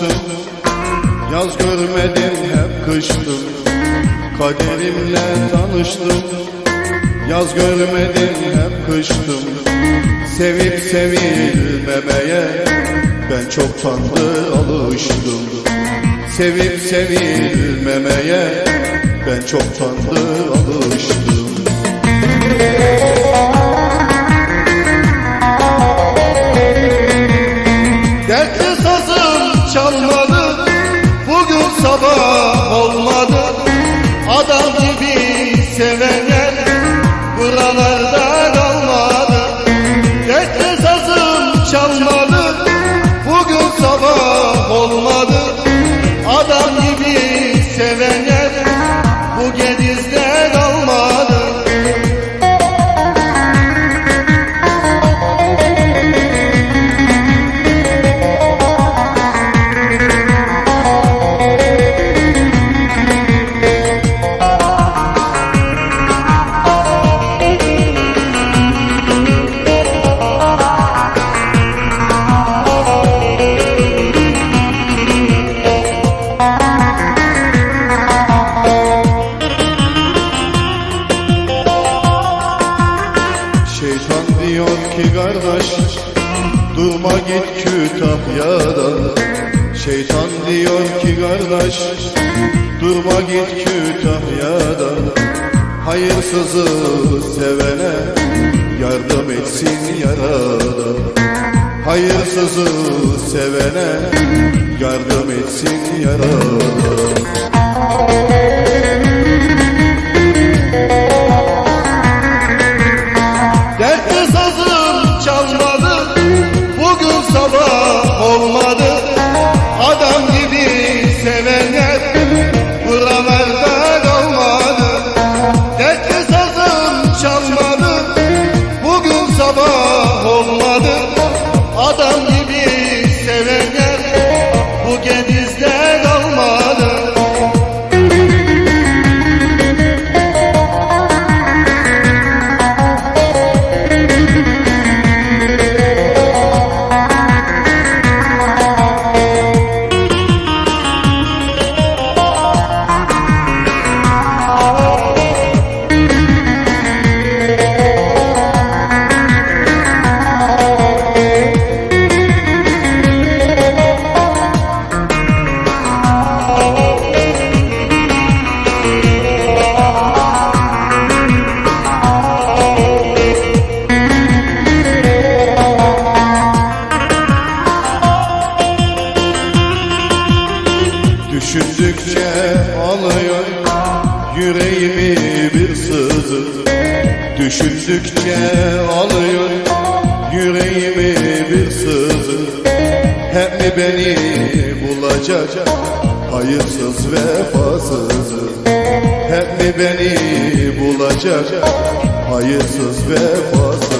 Tanıştım Yaz görmedim hep kıştım. Kaderimle tanıştım. Yaz görmedim hep kıştım. Sevip sevilmemeye Ben çoktan da alıştım Sevip sevilmemeye Ben çoktan da alıştım Bu gedizde kalmadı kardeş Durma git Kütahya'dan. Şeytan diyor ki kardeş Durma git Kütahya'dan. Hayırsızı sevene Yardım etsin yaradan. Hayırsızı sevene Yardım etsin yaradan alıyor yüreğimi bir sızı. Düşündükçe alıyor yüreğimi bir sızı. Hep mi beni bulacak hayırsız vefasız. Hep mi beni bulacak hayırsız vefasız